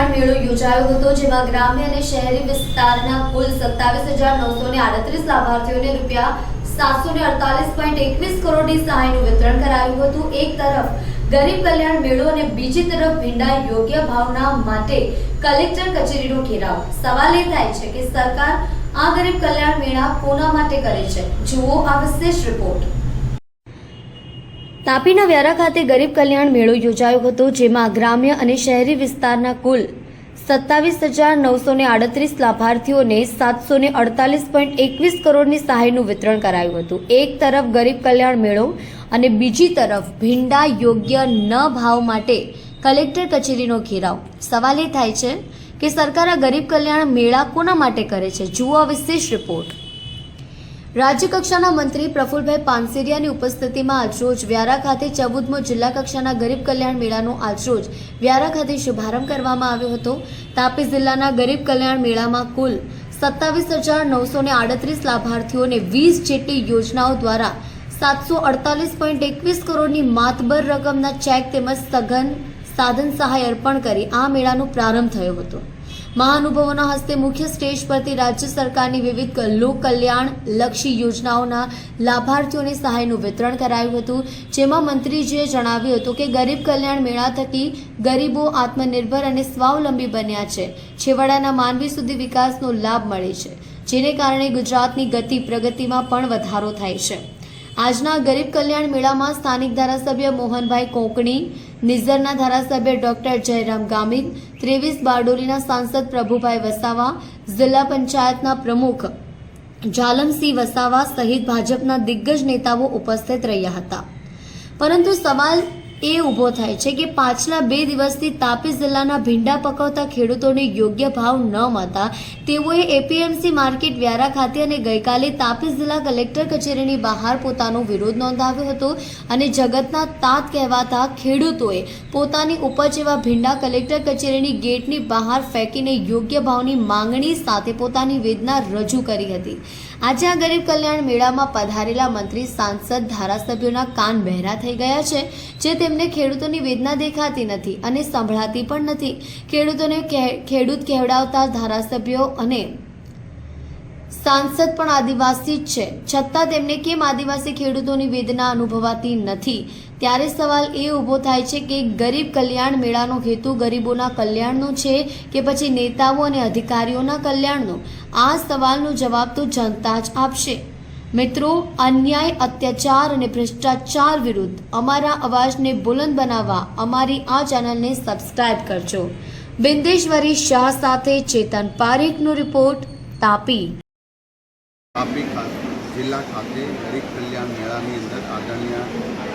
કલ્યાણ મેળો યોજાયો હતો, જેમાં ગ્રામ્ય અને શહેરી વિસ્તારના કુલ સત્તાવીસ હજાર નવસો ને આડત્રીસ લાભાર્થીઓને રૂપિયા સાતસો ને અડતાલીસ પોઈન્ટ એકવીસ કરોડની સહાયનું વિતરણ કરાયું હતું. એક તરફ, ગરીબ કલ્યાણ મેળો અને બીજી તરફ ભીંડા યોગ્ય ભાવના માટે કલેક્ટર કચેરીનો ઘેરાવ. સવાલ એ થાય છે કે સરકાર આ ગરીબ કલ્યાણ મેળા કોના માટે કરે છે? જુઓ આ વિશેષ રિપોર્ટ તાપીના વ્યારા ખાતે ગરીબ કલ્યાણ મેળો યોજાયો હતો, જેમાં ગ્રામ્ય અને શહેરી વિસ્તારના કુલ સત્તાવીસ હજાર નવસો ને આડત્રીસ લાભાર્થીઓને સાતસો ને અડતાલીસ પોઈન્ટ એકવીસ કરોડની સહાયનું વિતરણ કરાયું હતું. એક તરફ ગરીબ કલ્યાણ મેળો અને બીજી તરફ ભીંડા યોગ્ય ન ભાવ માટે કલેક્ટર કચેરીનો ઘેરાવ. સવાલ એ થાય છે કે સરકાર આ ગરીબ કલ્યાણ મેળા કોના માટે કરે છે? જુઓ વિશેષ રિપોર્ટ રાજ્ય કક્ષાના મંત્રી પ્રફુલભાઈ પાનસેરિયાની ઉપસ્થિતિમાં આજરોજ વ્યારા ખાતે ચૌદમો જિલ્લા કક્ષાના ગરીબ કલ્યાણ મેળાનો આજરોજ વ્યારા ખાતે શુભારંભ કરવામાં આવ્યો હતો. તાપી જિલ્લાના ગરીબ કલ્યાણ મેળામાં કુલ સત્તાવીસ હજાર નવસો ને આડત્રીસ લાભાર્થીઓને વીસ જેટલી યોજનાઓ દ્વારા સાતસો અડતાલીસ પોઈન્ટ એકવીસ કરોડની માતબર રકમના ચેક તેમજ સઘન સાધન સહાય અર્પણ કરી આ મેળાનો પ્રારંભ થયો હતો. મહાનુભાવોના હસ્તે મુખ્ય સ્ટેજ પરથી રાજ્ય સરકારની વિવિધ લોક કલ્યાણ લક્ષી યોજનાઓના લાભાર્થીઓને સહાયનું વિતરણ કરાયું હતું. જેમાં મંત્રીજીએ જણાવ્યું હતું કે ગરીબ કલ્યાણ મેળા થકી ગરીબો આત્મનિર્ભર અને સ્વાવલંબી બન્યા છે. છેવાડાના માનવી સુધી વિકાસનો લાભ મળે છે, જેને કારણે ગુજરાતની ગતિ પ્રગતિમાં પણ વધારો થાય છે. આજના ગરીબ કલ્યાણ મેળામાં સ્થાનિક ધારાસભ્ય મોહનભાઈ કોંકણી નિઝરના ધારાસભ્ય ડોક્ટર જયરામ ગામિત ત્રેવીસ બારડોલીના સાંસદ પ્રભુભાઈ વસાવા, જિલ્લા પંચાયતના પ્રમુખ જાલમસિંહ વસાવા સહિત ભાજપના દિગ્ગજ નેતાઓ ઉપસ્થિત રહ્યા હતા. પરંતુ સવાલ એ ઊભો થાય છે કે પાછલા બે દિવસથી તાપી જિલ્લાના ભીંડા પકવતા ખેડૂતોને યોગ્ય ભાવ ન મળતા, તેઓએ એપીએમસી માર્કેટ વ્યારા ખાતે અને ગઈકાલે તાપી જિલ્લા કલેક્ટર કચેરીની બહાર પોતાનો વિરોધ નોંધાવ્યો હતો અને જગતના તાત કહેવાતા ખેડૂતોએ પોતાની ઉપજ એવા ભીંડા કલેક્ટર કચેરીની ગેટની બહાર ફેંકીને યોગ્ય ભાવની માંગણી સાથે પોતાની વેદના રજૂ કરી હતી. આજે આ ગરીબ કલ્યાણ મેળામાં પધારેલા મંત્રી, સાંસદ, ધારાસભ્યોના કાન બહેરા થઈ ગયા છે, જે તેમને ખેડૂતોની વેદના દેખાતી નથી અને સંભળાતી પણ નથી. ખેડૂતોને ખેડૂત કહેવડાવતા ધારાસભ્યો અને સાંસદ પણ આદિવાસી જ છે. છતાં તેમને કેમ આદિવાસી ખેડૂતોની વેદના અનુભવાતી નથી? ત્યારે સવાલ એ ઊભો થાય છે કે ગરીબ કલ્યાણ મેળાનો હેતુ ગરીબોના કલ્યાણનો છે કે પછી નેતાઓ અને અધિકારીઓના કલ્યાણનો? આ સવાલનો જવાબ તો જનતા જ આપશે. મિત્રો, અન્યાય, અત્યાચાર અને ભ્રષ્ટાચાર વિરુદ્ધ અમારા અવાજને બુલંદ બનાવવા અમારી આ ચેનલને સબસ્ક્રાઇબ કરજો. બિંદેશ્વરી શાહ સાથે ચેતન પારેખનો રિપોર્ટ તાપી. તાપી જિલ્લા ખાતે ગરીબ કલ્યાણ મેળાની અંદર આદરણીય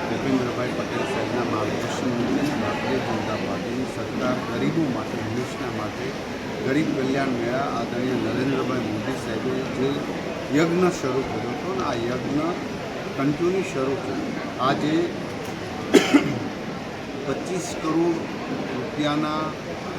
ભૂપેન્દ્રભાઈ પટેલ સાહેબના માર્ગદર્શન ભારતીય જનતા પાર્ટીની સરકાર ગરીબો માટે હંમેશના માટે ગરીબ કલ્યાણ મેળા આદરણીય નરેન્દ્રભાઈ મોદી સાહેબે જે યજ્ઞ શરૂ કર્યો હતો ને, આ યજ્ઞ કન્ટિન્યુ શરૂ થયું. આજે પચીસ કરોડ રૂપિયાના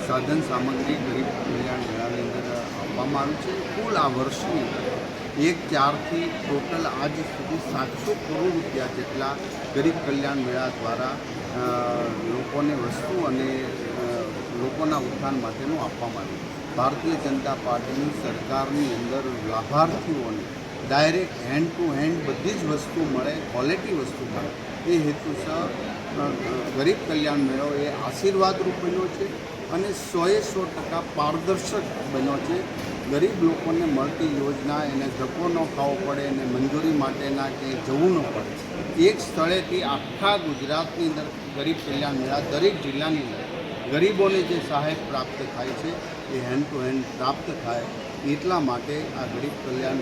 સાધન સામગ્રી ગરીબ કલ્યાણ મેળાની અંદર આપવામાં આવી છે. કુલ આ વર્ષની અંદર એક ચારથી ટોટલ આજ સુધી સાતસો કરોડ રૂપિયા જેટલા ગરીબ કલ્યાણ મેળા દ્વારા લોકોને વસ્તુ અને લોકોના ઉત્થાન માટેનું આપવામાં આવ્યું ભારતીય જનતા પાર્ટીની સરકારની અંદર લાભાર્થીઓને ડાયરેક્ટ હેન્ડ ટુ હેન્ડ બધી જ વસ્તુ મળે, ક્વોલિટી વસ્તુ મળે. એ હેતુસર ગરીબ કલ્યાણ મેળો એ આશીર્વાદરૂપ બન્યો છે. અને સોએ સો ટકા પારદર્શક બન્યો છે. ગરીબ લોકોને મળતી યોજના એને ધક્કો ન ખાવો પડે, એને મંજૂરી માટેના કે જવું ન પડે. એક સ્થળેથી આખા ગુજરાતની અંદર ગરીબ કલ્યાણ મેળા દરેક જિલ્લાની અંદર ગરીબોને જે સહાય પ્રાપ્ત થાય છે, એ હેન્ડ ટુ હેન્ડ પ્રાપ્ત થાય એટલા માટે આ ગરીબ કલ્યાણ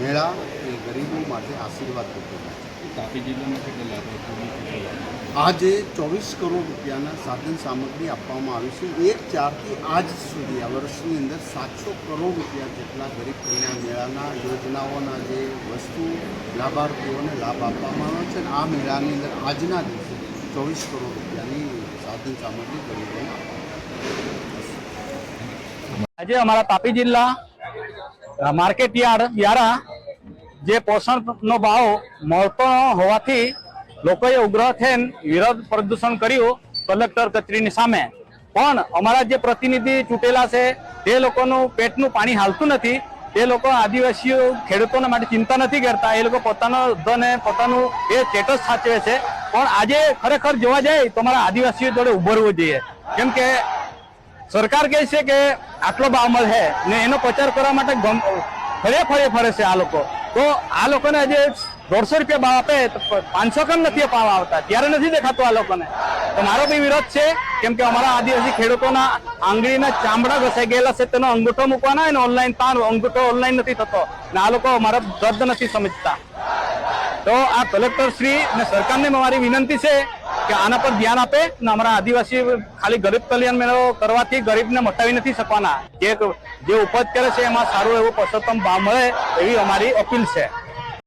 મેળા એ ગરીબો માટે આશીર્વાદ રૂપે છે. તાપી જિલ્લામાં કેટલા લાભાર્થીઓને આજે ચોવીસ કરોડ રૂપિયાના સાધન સામગ્રી આપવામાં આવી છે. એક ચારથી આજ સુધી આ વર્ષની અંદર સાતસો કરોડ રૂપિયા જેટલા ગરીબ કલ્યાણ મેળાના યોજનાઓના જે વસ્તુ લાભાર્થીઓને લાભ આપવામાં આવ્યો છે અને આ મેળાની અંદર આજના દિવસે ચોવીસ કરોડ રૂપિયાની સાધન સામગ્રી ગરીબોને આપવામાં આજે અમારા તાપી જિલ્લા માર્કેટ યાર્ડ વ્યારા જે પોષણનો ભાવ મળતો હોવાથી લોકોએ ઉગ્ર થઈને વિરોધ પ્રદર્શન કર્યું કલેક્ટર કચેરીની સામે. પણ અમારા જે પ્રતિનિધિ ચૂંટેલા છે, તે લોકોનું પેટનું પાણી હાલતું નથી. તે લોકો આદિવાસીઓ ખેડૂતોના માટે ચિંતા નથી કરતા. એ લોકો પોતાનો અને પોતાનું એ સ્ટેટસ સાચવે છે. પણ આજે ખરેખર જોવા જાય તો અમારા આદિવાસીઓ જોડે ઉભરવું જોઈએ. કેમ કે સરકાર કહે છે કે આટલો ભાવ મળે ને એનો પ્રચાર કરવા માટે ફરે ફરે ફરે છે આ લોકો. તો આ લોકોને આજે દોઢસો રૂપિયા ભાવ આપે, તો પાંચસો કેમ નથી ભાવ આવતા? ત્યારે નથી દેખાતું આ લોકોને. તો મારો બી વિરોધ છે, કેમ કે અમારા આદિવાસી ખેડૂતોના આંગળીના ચામડા ઘસાઈ ગયેલા છે, તેનો અંગૂઠો મૂકવાના હોય ને ઓનલાઈન તાર અંગૂઠો ઓનલાઈન નથી થતો. ને આ લોકો અમારા દર્દ નથી સમજતા. તો આ કલેક્ટર શ્રી અને સરકારને મારી વિનંતી છે કે આના પર ધ્યાન આપે ને અમારા આદિવાસી ખાલી ગરીબ કલ્યાણ મેળો કરવાથી ગરીબને મટાવી નથી શકવાના. જે જે ઉપજ કરે છે, એમાં સારું એવું પરસોત્તમ ભાવ મળે એવી અમારી અપીલ છે.